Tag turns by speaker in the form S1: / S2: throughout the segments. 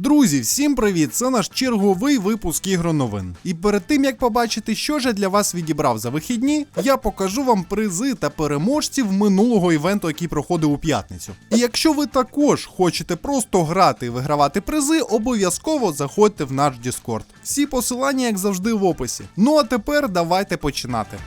S1: Друзі, всім привіт! Це наш черговий випуск ігроновин. І перед тим як побачити, що ж я для вас відібрав за вихідні, я покажу вам призи та переможців минулого івенту, який проходив у п'ятницю. І якщо ви також хочете просто грати і вигравати призи, обов'язково заходьте в наш Discord. Всі посилання, як завжди, в описі. Ну а тепер давайте починати.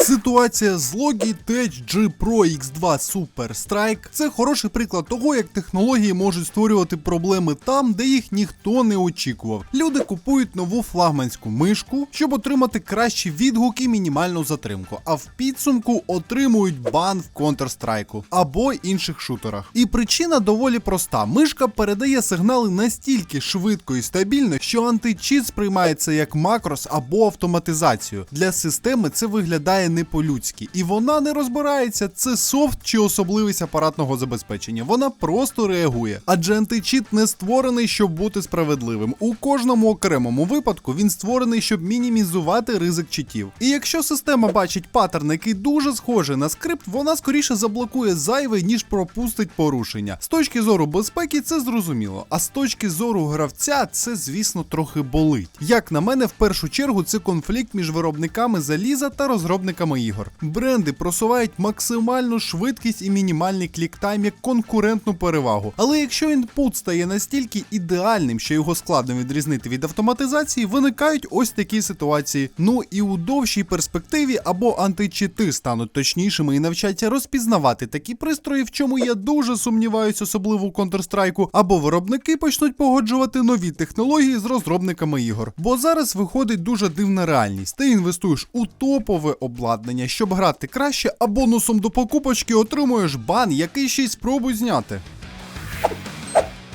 S1: Ситуація з Logitech G Pro X2 Super Strike це хороший приклад того, як технології можуть створювати проблеми там, де їх ніхто не очікував. Люди купують нову флагманську мишку, щоб отримати кращі відгуки і мінімальну затримку, а в підсумку отримують бан в Counter-Strike або інших шутерах. І причина доволі проста: мишка передає сигнали настільки швидко і стабільно, що античіт сприймається як макрос або автоматизацію. Для системи це виглядає не по-людськи, і вона не розбирається, це софт чи особливість апаратного забезпечення. Вона просто реагує. Адже античіт не створений, щоб бути справедливим. У кожному окремому випадку він створений, щоб мінімізувати ризик читів. І якщо система бачить паттерн, який дуже схожий на скрипт, вона скоріше заблокує зайве, ніж пропустить порушення. З точки зору безпеки, це зрозуміло. А з точки зору гравця, це, звісно, трохи болить. Як на мене, в першу чергу, це конфлікт між виробниками заліза та розробниками ігор. Бренди просувають максимальну швидкість і мінімальний кліктайм як конкурентну перевагу. Але якщо інпут стає настільки ідеальним, що його складно відрізнити від автоматизації, виникають ось такі ситуації. Ну і у довшій перспективі або античити стануть точнішими і навчаться розпізнавати такі пристрої, в чому я дуже сумніваюсь, особливо у Counter-Strike, або виробники почнуть погоджувати нові технології з розробниками ігор. Бо зараз виходить дуже дивна реальність. Ти інвестуєш у топове обладнання, щоб грати краще, а бонусом до покупочки отримуєш бан, який ще й спробуй зняти.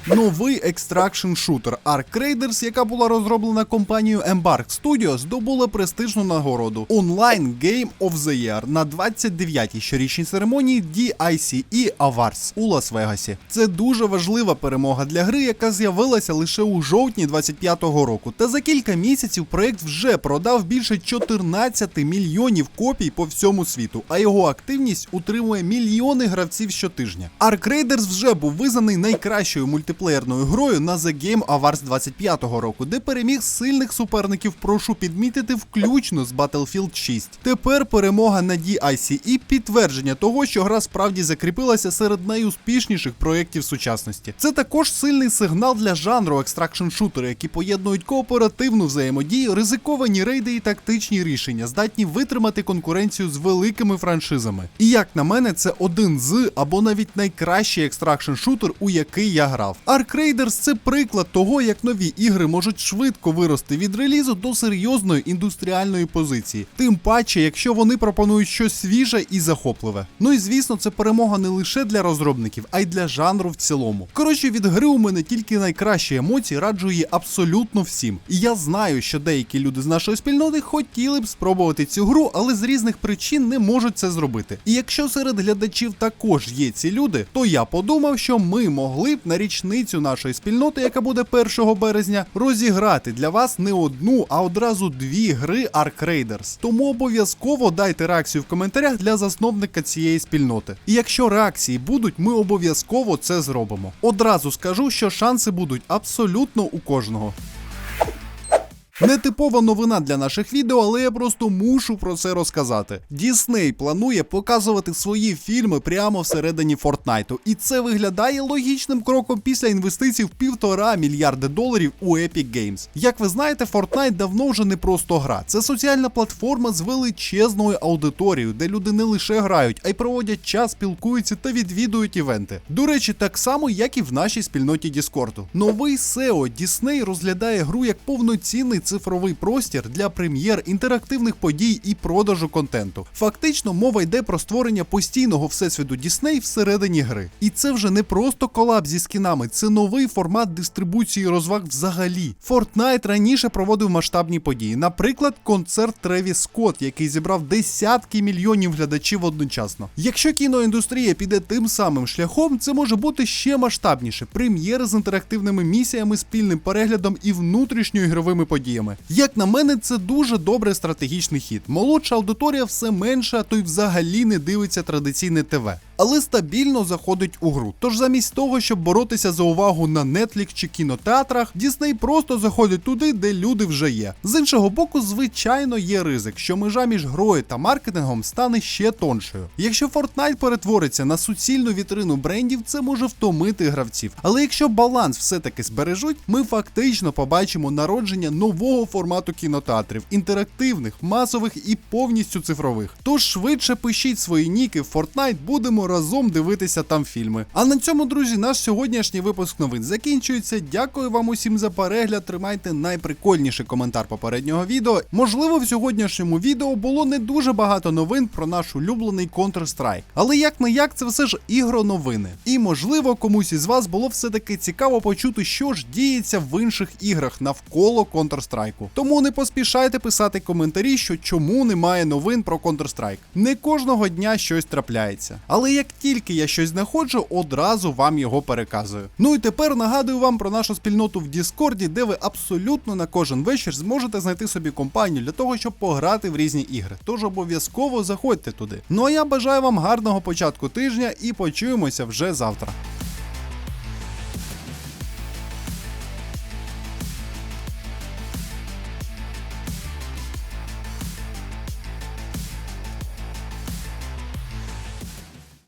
S1: Новий екстракшн шутер Ark Raiders, яка була розроблена компанією Embark Studio, здобула престижну нагороду Online Game of the Year на 29-й щорічній церемонії DICE Awards у Лас-Вегасі. Це дуже важлива перемога для гри, яка з'явилася лише у жовтні 25-го року. Та за кілька місяців проект вже продав більше 14 мільйонів копій по всьому світу, а його активність утримує мільйони гравців щотижня. Ark Raiders вже був визнаний найкращою мультиплеєрною грою на The Game Awards 25-го року, де переміг сильних суперників. Прошу підмітити, включно з Battlefield 6. Тепер перемога на DICE підтвердження того, що гра справді закріпилася серед найуспішніших проєктів сучасності. Це також сильний сигнал для жанру екстракшн шутери, які поєднують кооперативну взаємодію, ризиковані рейди і тактичні рішення, здатні витримати конкуренцію з великими франшизами. І як на мене, це один з або навіть найкращий екстракшн шутер, у який я грав. Ark Raiders – це приклад того, як нові ігри можуть швидко вирости від релізу до серйозної індустріальної позиції. Тим паче, якщо вони пропонують щось свіже і захопливе. Ну і звісно, це перемога не лише для розробників, а й для жанру в цілому. Коротше, від гри у мене тільки найкращі емоції, раджу її абсолютно всім. І я знаю, що деякі люди з нашої спільноти хотіли б спробувати цю гру, але з різних причин не можуть це зробити. І якщо серед глядачів також є ці люди, то я подумав, що ми могли б на річницю нашої спільноти, яка буде 1 березня, розіграти для вас не одну, а одразу дві гри Ark Raiders. Тому обов'язково дайте реакцію в коментарях для засновника цієї спільноти. І якщо реакції будуть, ми обов'язково це зробимо. Одразу скажу, що шанси будуть абсолютно у кожного. Нетипова новина для наших відео, але я просто мушу про це розказати. Дісней планує показувати свої фільми прямо всередині Фортнайту, і це виглядає логічним кроком після інвестицій в півтора мільярди доларів у Epic Games. Як ви знаєте, Fortnite давно вже не просто гра. Це соціальна платформа з величезною аудиторією, де люди не лише грають, а й проводять час, спілкуються та відвідують івенти. До речі, так само, як і в нашій спільноті Діскорду. Новий SEO Disney розглядає гру як повноцінний цифровий простір для прем'єр, інтерактивних подій і продажу контенту. Фактично, мова йде про створення постійного всесвіту Дісней всередині гри. І це вже не просто колаб зі скінами, це новий формат дистрибуції розваг взагалі. Fortnite раніше проводив масштабні події, наприклад, концерт Тревіс Скотт, який зібрав десятки мільйонів глядачів одночасно. Якщо кіноіндустрія піде тим самим шляхом, це може бути ще масштабніше. Прем'єри з інтерактивними місіями, спільним переглядом і внутрішньоігровими подіями. Як на мене, це дуже добрий стратегічний хід. Молодша аудиторія все менше, а то й взагалі не дивиться традиційне ТВ. Але стабільно заходить у гру. Тож замість того, щоб боротися за увагу на Netflix чи кінотеатрах, Disney просто заходить туди, де люди вже є. З іншого боку, звичайно, є ризик, що межа між грою та маркетингом стане ще тоншою. Якщо Fortnite перетвориться на суцільну вітрину брендів, це може втомити гравців. Але якщо баланс все-таки збережуть, ми фактично побачимо народження нового формату кінотеатрів, інтерактивних, масових і повністю цифрових. Тож швидше пишіть свої ніки в Fortnite, будемо разом дивитися там фільми. А на цьому, друзі, наш сьогоднішній випуск новин закінчується. Дякую вам усім за перегляд. Тримайте найприкольніший коментар попереднього відео. Можливо, в сьогоднішньому відео було не дуже багато новин про наш улюблений Counter-Strike. Але як не як, це все ж ігроновини. І можливо, комусь із вас було все-таки цікаво почути, що ж діється в інших іграх навколо Counter-Strike. Тому не поспішайте писати коментарі, що чому немає новин про Counter-Strike. Не кожного дня щось трапляється. Але як тільки я щось знаходжу, одразу вам його переказую. Ну і тепер нагадую вам про нашу спільноту в Діскорді, де ви абсолютно на кожен вечір зможете знайти собі компанію для того, щоб пограти в різні ігри. Тож обов'язково заходьте туди. Ну а я бажаю вам гарного початку тижня і почуємося вже завтра.